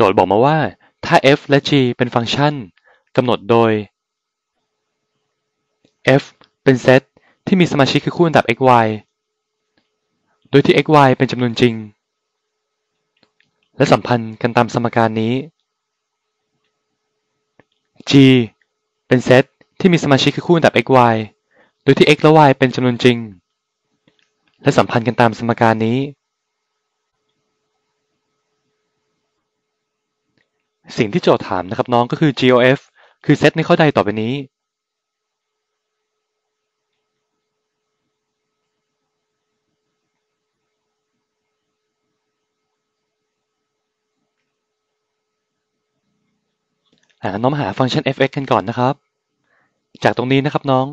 จทย์บอกมาว่า ถ้า f และ g เป็นฟังก์ชันกำหนดโดย f เป็นเซตที่มีสมาชิกคือคู่อันดับ x y โดยที่ x y เป็นจำนวนจริง และสัมพันธ์กันตามสมการนี้ g เป็นเซตที่มีสมาชิกคือคู่อันดับ x y โดยที่ x และ y เป็นจำนวนจริง และสัมพันธ์กันตามสมการนี้ สิ่งที่โจทย์ถามนะครับน้องก็คือ GOF คือเซตในข้อใดต่อไปนี้ น้องมาหาฟังก์ชัน f(x) กันก่อนนะครับ จากตรงนี้นะครับน้อง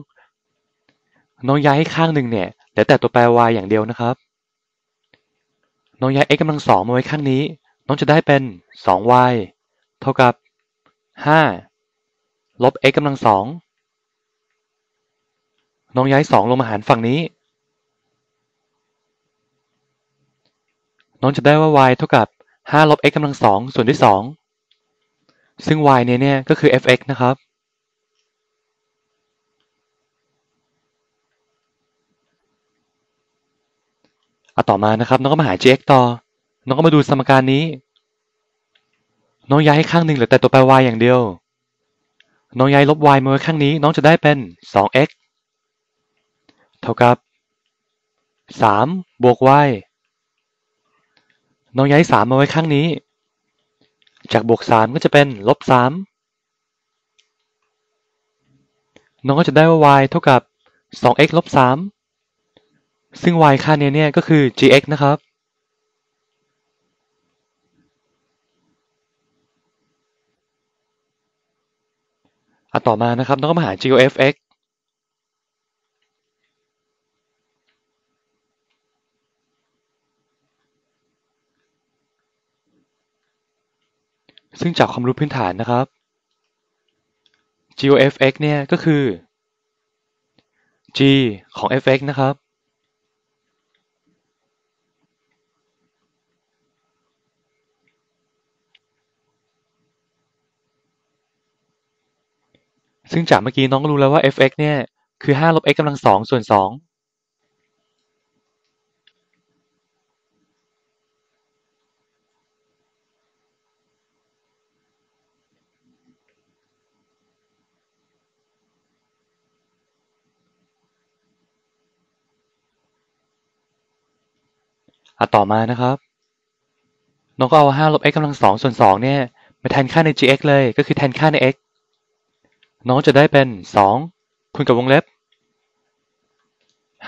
น้องย้ายให้ข้างหนึ่งเนี่ยเหลือแต่ตัวแปร y อย่างเดียวนะครับ น้องย้าย x กำลังสองมาไว้ข้างนี้ น้องจะได้เป็น 2y เท่ากับ5ลบ x กำลังสองน้องย้าย2ลงมาหารฝั่งนี้ น้องจะได้ว่า y เท่ากับ5ลบ x กำลังสองส่วนที่2ซึ่ง y เนี่ยเนี่ยก็คือ f(x) นะครับ อะต่อมานะครับ น้องก็มาหา gx ต่อ น้องก็มาดูสมการนี้ น้องย้ายให้ข้างหนึ่งเหลือแต่ตัวแปร y อย่างเดียว น้องย้ายลบ y มาไว้ข้างนี้ น้องจะได้เป็น 2x เท่ากับ 3 บวก y น้องย้าย 3 มาไว้ข้างนี้ จากบวก 3 ก็จะเป็นลบ 3 น้องก็จะได้ว่า y เท่ากับ 2x ลบ 3 ซึ่ง y ค่านี้เนี่ยก็คือ gx นะครับ อะต่อมานะครับต้องก็มาหา GOF(x) ซึ่งจากความรู้พื้นฐานนะครับ GOF(x) เนี่ยก็คือ g ของ f(x) นะครับ ซึ่งจากเมื่อกี้น้องก็รู้แล้วว่า f(x) เนี่ย คือ5ลบ x กำลังสองส่วน2อะต่อมานะครับ น้องก็เอา5ลบ x กำลังสองส่วน2เนี่ย มาแทนค่าใน gx เลย ก็คือแทนค่าใน x น้องจะได้เป็น 2 คูณกับวงเล็บ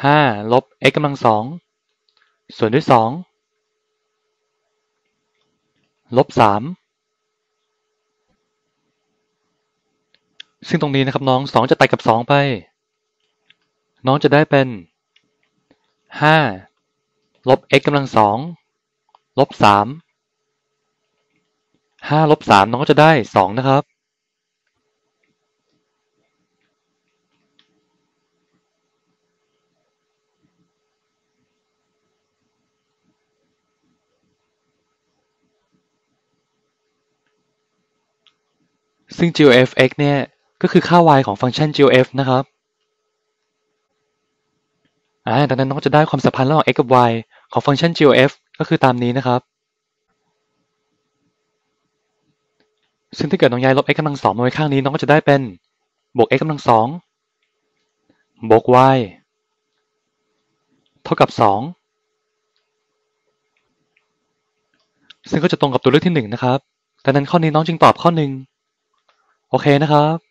5 ลบ x กำลังสองส่วนด้วย 2 ลบ 3 ซึ่งตรงนี้นะครับน้อง 2 จะตัดกับ 2 ไป น้องจะได้เป็น 5 ลบ x กำลังสองลบ 3 5 ลบ 3 น้องก็จะได้ 2 นะครับ ซึ่ง GOF(x) เนี่ยก็คือค่า y ของฟังก์ชัน GOF นะครับอ่าดังนั้นน้องจะได้ความสัมพันธ์ระหว่าง x กับ y ของฟังก์ชัน GOF ก็คือตามนี้นะครับ ซึ่งถ้าเกิดน้องย้ายลบ x กำลังสองมาไว้ข้างนี้ น้องก็จะได้เป็นบวก x กำลังสองบวก y เท่ากับ 2 ซึ่งก็จะตรงกับตัวเลือกที่ 1 นะครับดังนั้นข้อนี้น้องจึงตอบข้อ1 โอเคนะครับ